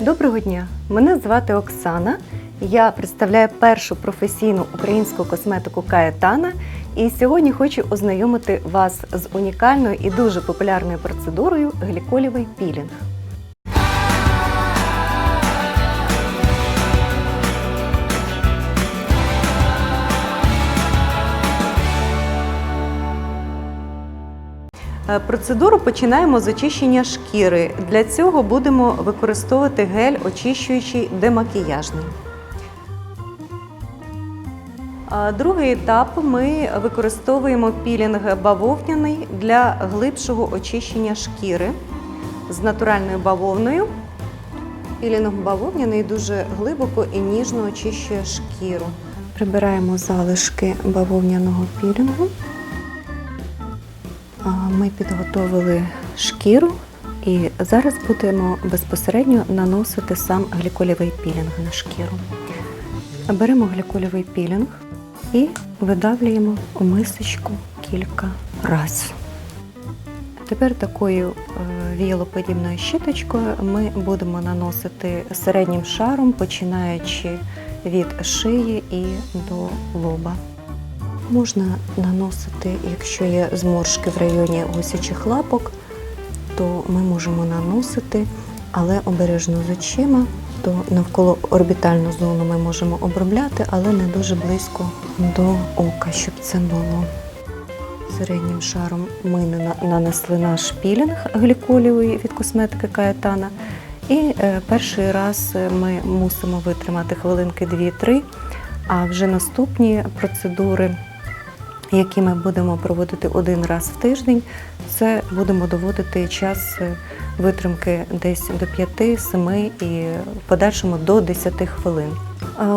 Доброго дня! Мене звати Оксана. Я представляю першу професійну українську косметику Каетана. І сьогодні хочу ознайомити вас з унікальною і дуже популярною процедурою гліколівий пілінг. Процедуру починаємо з очищення шкіри. Для цього будемо використовувати гель очищуючий демакіяжний. Другий етап ми використовуємо пілінг бавовняний для глибшого очищення шкіри з натуральною бавовною. Пілінг бавовняний дуже глибоко і ніжно очищує шкіру. Прибираємо залишки бавовняного пілінгу. Ми підготовили шкіру і зараз будемо безпосередньо наносити сам гліколівий пілінг на шкіру. Беремо гліколівий пілінг і видавлюємо у мисочку кілька разів. Тепер такою е, віялоподібною щіточкою ми будемо наносити середнім шаром, починаючи від шиї і до лоба. Можна наносити, якщо є зморшки в районі гусячих лапок, то ми можемо наносити, але обережно з очима, то навколо орбітальну зону ми можемо обробляти, але не дуже близько до ока, щоб це було. Середнім шаром ми нанесли наш пілінг гліколівий від косметики Каетана. І е, перший раз е, ми мусимо витримати хвилинки 2-3, а вже наступні процедури, які ми будемо проводити один раз в тиждень, це будемо доводити час е, витримки десь до 5-7 і в подальшому до 10 хвилин.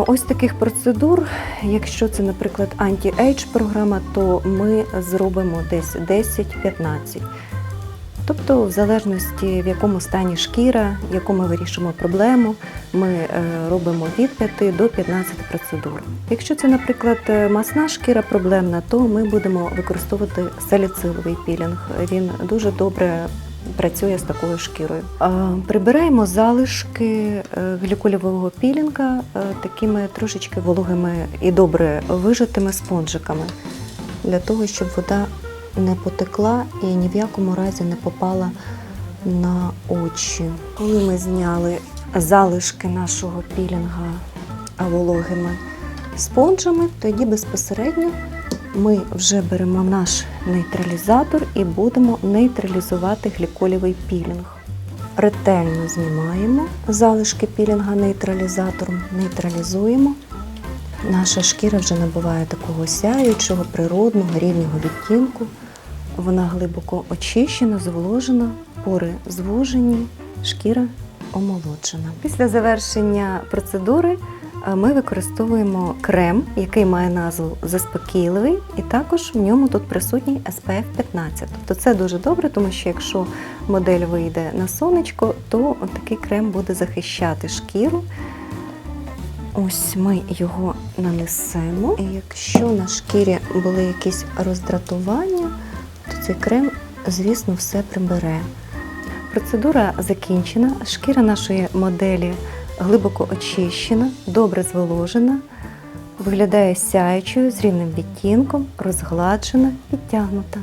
Ось таких процедур, якщо це, наприклад, анті-ейдж програма, то ми зробимо десь 10-15. Тобто, в залежності в якому стані шкіра, яку ми вирішимо проблему, ми е, робимо від 5 до 15 процедур. Якщо це, наприклад, е, масна шкіра проблемна, то ми будемо використовувати саліциловий пілінг. Він дуже добре працює з такою шкірою. Прибираємо залишки е, гліколівого пілінга такими трошечки вологими і добре вижатими спонжиками для того, щоб вода не потекла і ні в якому разі не попала на очі. Коли ми зняли залишки нашого пілінга вологими спонжами, тоді безпосередньо ми вже беремо наш нейтралізатор і будемо нейтралізувати гліколівий пілінг. Ретельно знімаємо залишки пілінга нейтралізатором, нейтралізуємо. Наша шкіра вже набуває такого сяючого, природного, рівного відтінку. Вона глибоко очищена, зволожена, пори звужені, шкіра омолоджена. Pісля завершення процедури е, ми використовуємо крем, який має назву заспокійливий, і також в ньому тут присутній SPF 15. Тобто це дуже добре, тому що якщо модель вийде на сонечко, то такий крем буде захищати шкіру. Ось ми його нанесемо. І якщо на шкірі були якісь роздратування, цей крем, звісно, все прибере. Процедура закінчена. Шкіра нашої моделі глибоко очищена, добре зволожена, виглядає сяючою з рівним відтінком, розгладжена, підтягнута.